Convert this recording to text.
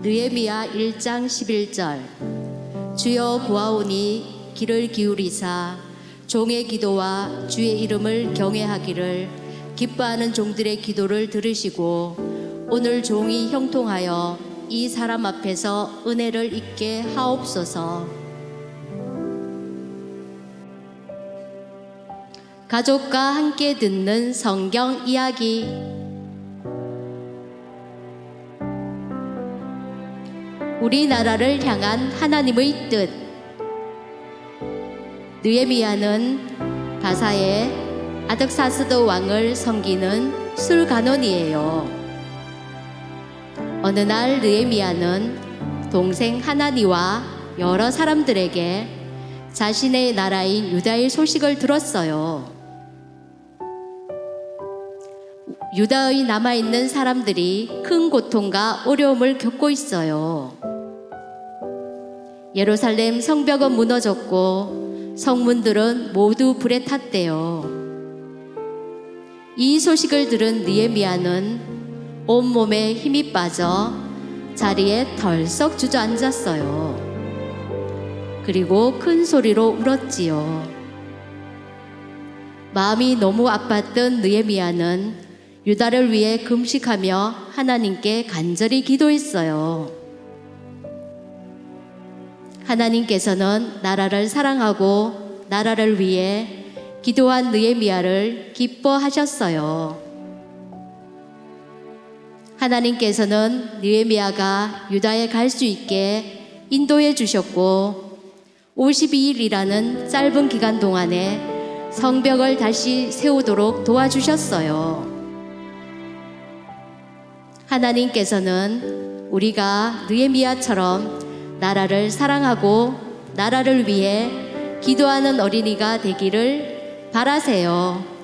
느헤미야 1장 11절 주여 구하오니 길을 기울이사 종의 기도와 주의 이름을 경외하기를 기뻐하는 종들의 기도를 들으시고 오늘 종이 형통하여 이 사람 앞에서 은혜를 잊게 하옵소서. 가족과 함께 듣는 성경 이야기 우리나라를 향한 하나님의 뜻 느헤미야는 가사에 아득사스드 왕을 섬기는 술간원이에요. 어느 날 느헤미야는 동생 하나니와 여러 사람들에게 자신의 나라인 유다의 소식을 들었어요. 유다의 남아있는 사람들이 큰 고통과 어려움을 겪고 있어요. 예루살렘 성벽은 무너졌고 성문들은 모두 불에 탔대요. 이 소식을 들은 느헤미야는 온몸에 힘이 빠져 자리에 덜썩 주저앉았어요. 그리고 큰 소리로 울었지요. 마음이 너무 아팠던 느헤미야는 유다를 위해 금식하며 하나님께 간절히 기도했어요. 하나님께서는 나라를 사랑하고 나라를 위해 기도한 느헤미야를 기뻐하셨어요. 하나님께서는 느헤미야가 유다에 갈 수 있게 인도해 주셨고 52일이라는 짧은 기간 동안에 성벽을 다시 세우도록 도와주셨어요. 하나님께서는 우리가 느헤미야처럼 나라를 사랑하고 나라를 위해 기도하는 어린이가 되기를 바라세요.